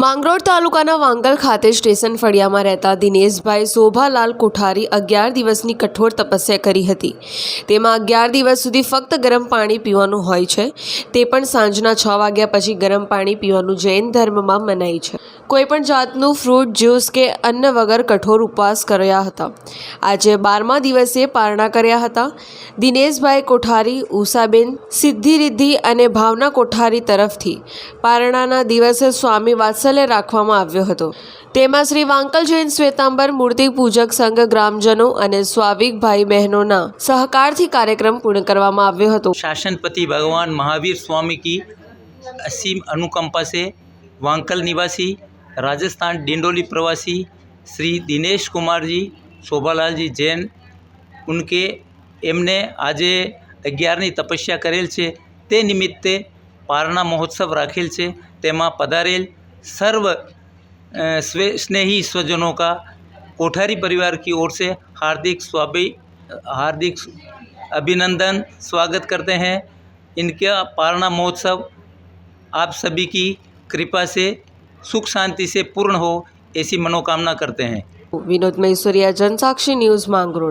માંગરોળ તાલુકાના વાંગલ ખાતે સ્ટેશન ફળિયામાં રહેતા દિનેશભાઈ શોભાલાલ કોઠારી અગિયાર દિવસની કઠોર તપસ્યા કરી હતી. તેમાં અગિયાર દિવસ સુધી ફક્ત ગરમ પાણી પીવાનું હોય છે. તે પણ સાંજના છ વાગ્યા પછી ગરમ પાણી પીવાનું જૈન ધર્મમાં મનાય છે. કોઈ પણ જાતનું ફ્રૂટ, જ્યુસ કે અન્ન વગર કઠોર ઉપવાસ કર્યા હતા. આજે બારમા દિવસે પારણા કર્યા હતા. દિનેશભાઈ કોઠારી, ઉષાબેન સિદ્ધિરિદ્ધિ અને ભાવના કોઠારી તરફથી પારણાના દિવસે સ્વામી વાત્સલ્ય રાખવામાં આવ્યો હતો. તેમાં શ્રી વાંકલ જૈન શ્વેતાંબર, મૂર્તિ પૂજક સંઘ, ગ્રામજનો અને સ્વાવિક ભાઈ બહેનોના સહકારથી કાર્યક્રમ પૂર્ણ કરવામાં આવ્યો હતો. શાસનપતિ ભગવાન મહાવીર સ્વામી કી અસીમ અનુકંપા સે વાંકલ નિવાસી, રાજસ્થાન ડિંડોલી પ્રવાસી શ્રી દિનેશ કુમારજી, શોભાલાલજી જૈન, ઉનકે એમને આજે અગિયારની તપસ્યા કરેલ છે. તે નિમિત્તે પારણા મહોત્સવ રાખેલ છે. તેમાં પધારેલ सर्व स्वे, स्नेही स्वजनों का कोठारी परिवार की ओर से हार्दिक स्वाभि, हार्दिक अभिनंदन, स्वागत करते हैं। इनका पारणा महोत्सव आप सभी की कृपा से, सुख शांति से पूर्ण हो, ऐसी मनोकामना करते हैं। विनोद मैसूरिया जनसाक्षी न्यूज़ मांगरोड़